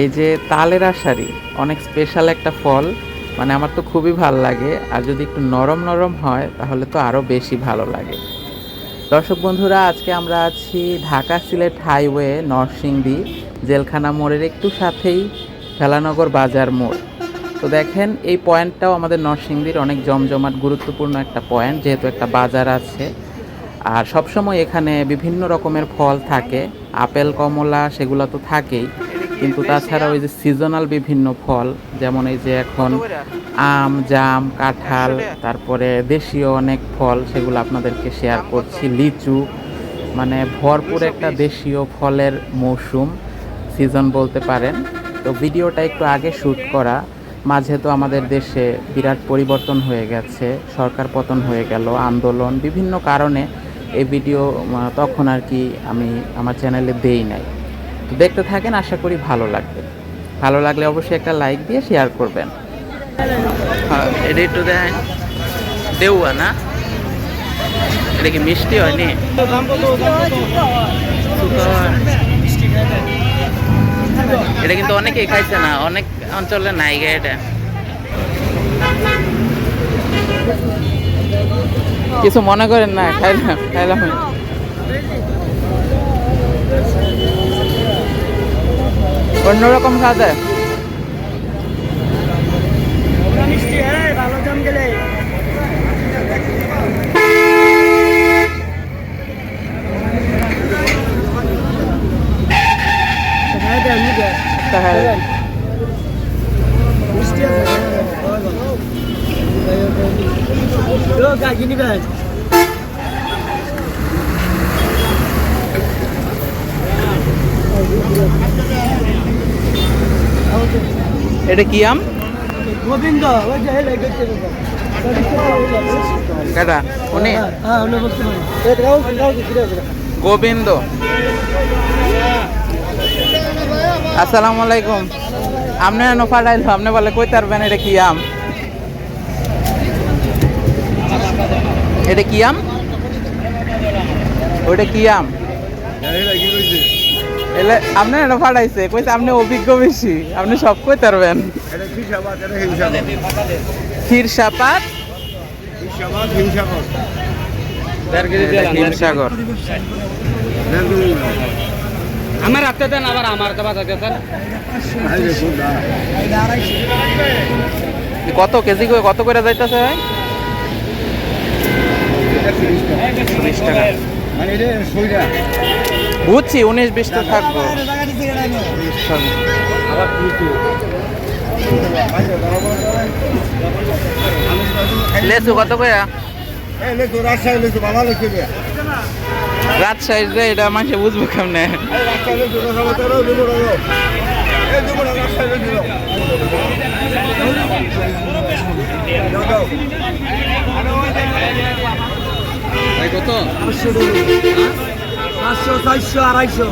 এই যে তালের আশারি অনেক স্পেশাল একটা ফল। মানে আমার তো খুবই ভালো লাগে। আর যদি একটু নরম নরম হয়, তাহলে তো আরও বেশি ভালো লাগে। দর্শক বন্ধুরা, আজকে আমরা আছি ঢাকা সিলেট হাইওয়ে নরসিংদী। জেলখানা মোড়ের একটু সাথেই খেলানগর বাজার মোড়। তো দেখেন, এই পয়েন্টটাও আমাদের নরসিংদীর অনেক জমজমাট গুরুত্বপূর্ণ একটা পয়েন্ট, যেহেতু একটা বাজার আছে। আর সবসময় এখানে বিভিন্ন রকমের ফল থাকে, আপেল, কমলা সেগুলো তো থাকেই। কিন্তু তাছাড়া ওই যে সিজনাল বিভিন্ন ফল, যেমন এই যে এখন আম, জাম, কাঁঠাল, তারপরে দেশীয় অনেক ফল, সেগুলো আপনাদেরকে শেয়ার করছি, লিচু। মানে ভরপুর একটা দেশীয় ফলের মৌসুম। সিজন বলতে পারেন। তো ভিডিওটা একটু আগে শ্যুট করা। মাঝে তো আমাদের দেশে বিরাট পরিবর্তন হয়ে গেছে সরকার পতন হয়ে গেল আন্দোলন বিভিন্ন কারণে এই ভিডিও তখন আর কি আমি আমার চ্যানেলে দেই নাই। তো দেখতে থাকেন আশা করি ভালো লাগবে। ভালো লাগলে অবশ্যই একটা লাইক দিয়ে শেয়ার করবেন। এটা একটু দেন দেউয়া না? এটা কি মিষ্টি হয়নি। এটা কিন্তু অনেকেই খাইছে না, অনেক অঞ্চলে নাই গে এটা। কিছু মনে করেন না, খাইলাম খাইলাম। অন্যরকম খাওয়া মিষ্টি হ্যাঁ ভালো দাম গেলে হ্যাঁ দেন গাজি নিবেন এটা কি আম? গোবিন্দ কেটা উনি? হ্যাঁ আসবে গোবিন্দ। আসসালামু আলাইকুম। আপনি এনো ফাটাইল আপনি বলে কই তারবেন, এটা কি আম? এটা কি আম? ওইটা কি আম? এলে আপনি এনো ফাটাইছে, কইছে আপনি অভিজ্ঞ বেশি আপনি সব কই তারবেন? ক্ষীরসাপাত আমার হাতে দেন আবার আমার তো বাঁচাতে দেন। কত কেজি করে কত করে যাইতেছে ভাই? টাকা বুঝছি উনিশ বিশ তো থাকব। লেসু কত করে? রাজশাহীর রে এটা মানুষে বুঝব কেমনে? কত পাঁচশো চারশো আড়াইশো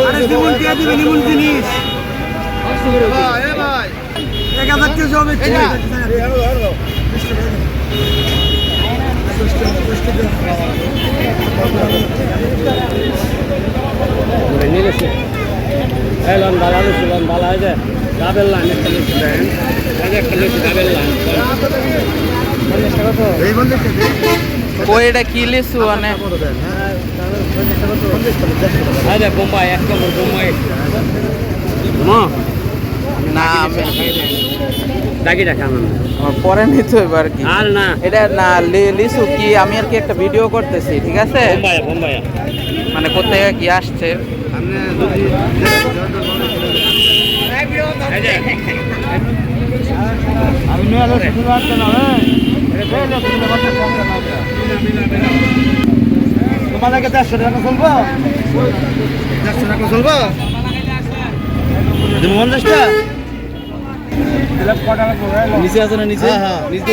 আরে নিমন দিয়ে দিবে নিমন জিনিস এক হাজার কেজি হবে এলন বালা লুচি লন বালা এই যে ডাবেল লাইন একটা লুচি দেন এই যে একটা লুচি ডাবেল লাইন এটা কি লিচু মানে এই যে বোম্বাই এক নম্বর বোম্বাই। না আমি ডাকা পরে নিতে আর কি? আর না। এটা না লি- লিচু কি? আমি আর কি একটা ভিডিও করতেছি ঠিক আছে? মানে কোথায় কি আসছে? আমি নিয়ে আলো শুধু আসতে না তোমাদেরকে দেড়শো টাকা চলবো? দেড়শো টাকা চলবো? তুমি পঞ্চাশটা নিচে আছে না নিচে হ্যাঁ, হ্যাঁ, নিচে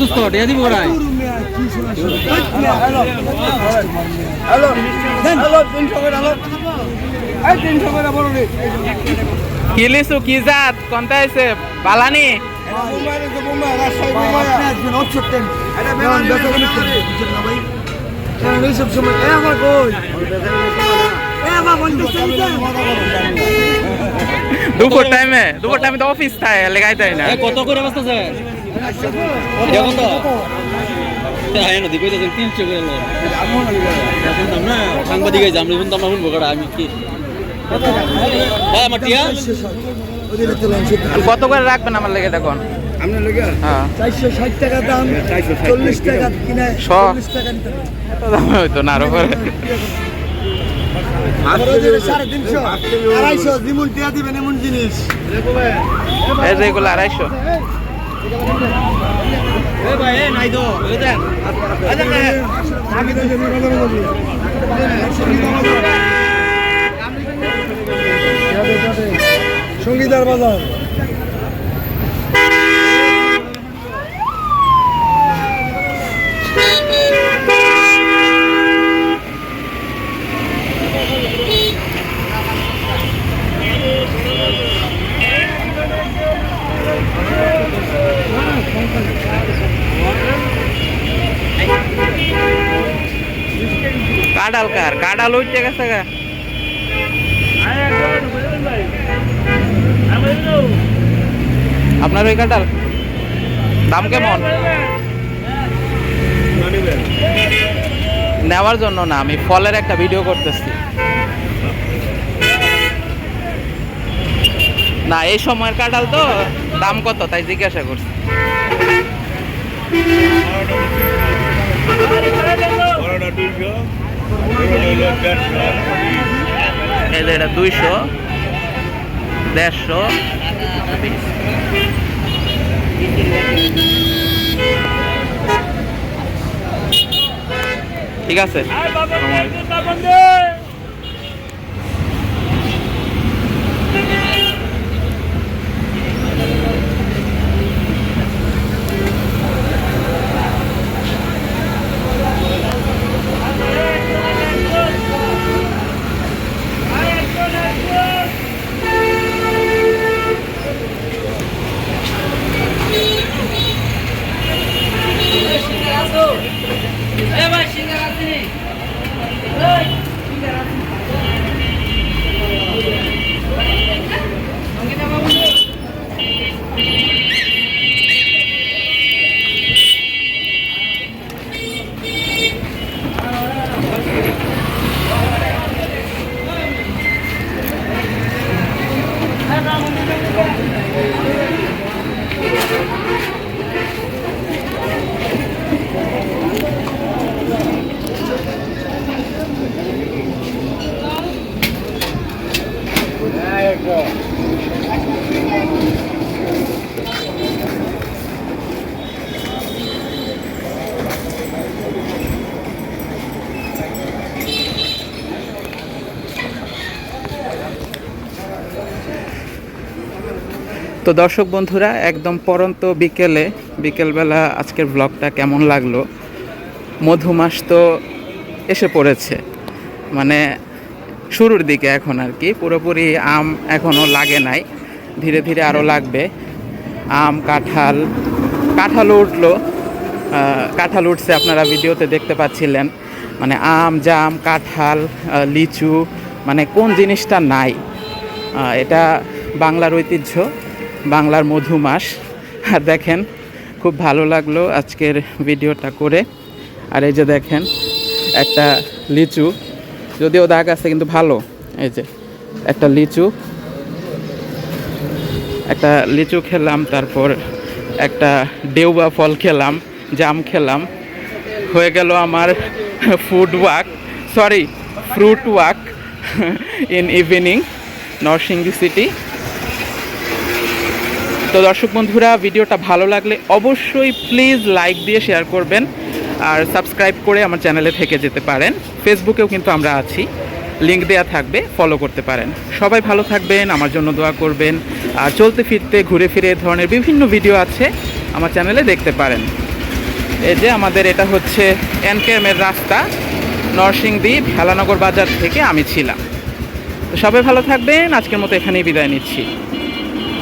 দোস্ত দিয়া দিব ওরাই হ্যালো হ্যালো তিনশো করে হ্যালো এই তিনশো করে বলো রে কি লিসু কি জাত? কোনটা আছে বালানি? এ আমার দুপুর টাইমে দুপুর টাইমে তো অফিস থাকে লেগাই তাই না। কত করে বাঁচতেছে কত হ্যাঁ না সাংবাদিক আমরা শুনতাম না শুনব আমি কি? হ্যাঁ কত করে রাখবেন আমার লেগে দেখুন আপনি লেগে? হ্যাঁ। টাকা দাম চল্লিশ টাকা। কিনে। চল্লিশ টাকা নিতে হইতো না আরও করে আবার ওদিকে সাড়ে তিনশো আড়াইশো যেমন টিয়া দিবেন এমন জিনিস এই যে এগুলো আড়াইশো ভাই নাই তো সঙ্গীতার বাজার কাডাল কার? কাডাল উঠতে গেছে গা। আপনার ওই কাঁঠাল দাম কেমন? নেওয়ার জন্য না, আমি ফলের একটা ভিডিও করতেছি। না, এই সময়ের কাঁঠাল তো দাম কত? তাই জিজ্ঞাসা করছি। এই যে এটা দুইশো দেড়শো। ঠিক আছে? তো দর্শক বন্ধুরা, একদম পরন্ত বিকেলে, বিকেলবেলা আজকের ব্লগটা কেমন লাগল? মধুমাস তো এসে পড়েছে। মানে শুরুর দিকে এখন আর কি, পুরোপুরি আম এখনও লাগে নাই, ধীরে ধীরে আরও লাগবে। আম, কাঁঠাল কাঁঠালও উঠল কাঁঠাল উঠছে আপনারা ভিডিওতে দেখতে পাচ্ছিলেন। মানে আম, জাম, কাঁঠাল লিচু মানে কোন জিনিসটা নাই? এটা বাংলার ঐতিহ্য। বাংলার মধু মাস। আর দেখেন, খুব ভালো লাগল আজকের ভিডিওটা করে। আর এই যে দেখেন, একটা লিচু, যদিও দাগ আছে, কিন্তু ভালো। এই যে, একটা লিচু। একটা লিচু খেলাম, তারপর একটা ডেউবা ফল খেলাম, জাম খেলাম। হয়ে গেল আমার food walk sorry fruit walk in evening Narsingdi city তো দর্শক বন্ধুরা, ভিডিওটা ভালো লাগলে অবশ্যই প্লিজ লাইক দিয়ে শেয়ার করবেন আর সাবস্ক্রাইব করে আমার চ্যানেলে থেকে যেতে পারেন। ফেসবুকেও কিন্তু আমরা আছি। লিঙ্ক দেওয়া থাকবে ফলো করতে পারেন। সবাই ভালো থাকবেন, আমার জন্য দোয়া করবেন। আর চলতে ফিরতে, ঘুরে ফিরে এ ধরনের বিভিন্ন ভিডিও আছে আমার চ্যানেলে দেখতে পারেন। এই যে আমাদের এটা হচ্ছে এনকেএমের রাস্তা, নরসিংদী, ভেলানগর বাজার থেকে আমি ছিলাম। তো সবাই ভালো থাকবেন, আজকের মতো এখানেই বিদায় নিচ্ছি।